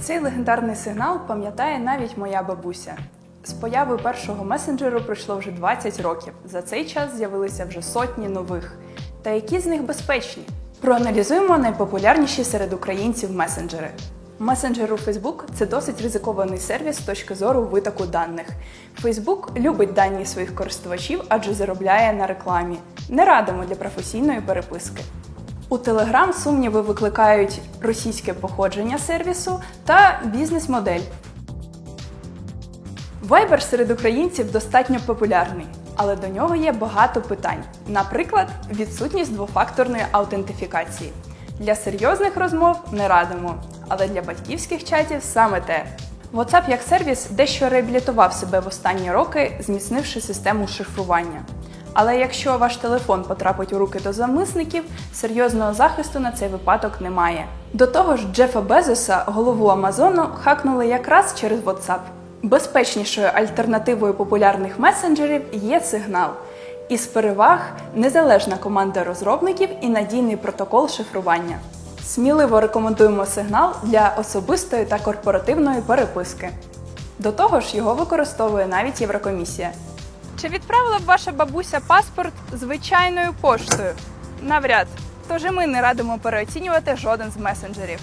Цей легендарний сигнал пам'ятає навіть моя бабуся. З появою першого месенджеру пройшло вже 20 років. За цей час з'явилися вже сотні нових. Та які з них безпечні? Проаналізуємо найпопулярніші серед українців месенджери. Месенджер у Facebook – це досить ризикований сервіс з точки зору витоку даних. Facebook любить дані своїх користувачів, адже заробляє на рекламі. Не радимо для професійної переписки. У Telegram сумніви викликають російське походження сервісу та бізнес-модель. Viber серед українців достатньо популярний, але до нього є багато питань. Наприклад, відсутність двофакторної аутентифікації. Для серйозних розмов не радимо, але для батьківських чатів саме те. WhatsApp як сервіс дещо реабілітував себе в останні роки, зміцнивши систему шифрування. Але якщо ваш телефон потрапить у руки до замисників, серйозного захисту на цей випадок немає. До того ж, Джефа Безоса, голову Амазону, хакнули якраз через WhatsApp. Безпечнішою альтернативою популярних месенджерів є сигнал. Із переваг незалежна команда розробників і надійний протокол шифрування. Сміливо рекомендуємо сигнал для особистої та корпоративної переписки. До того ж, його використовує навіть Єврокомісія. Чи відправила б ваша бабуся паспорт звичайною поштою? Навряд. Тож і ми не радимо переоцінювати жоден з месенджерів.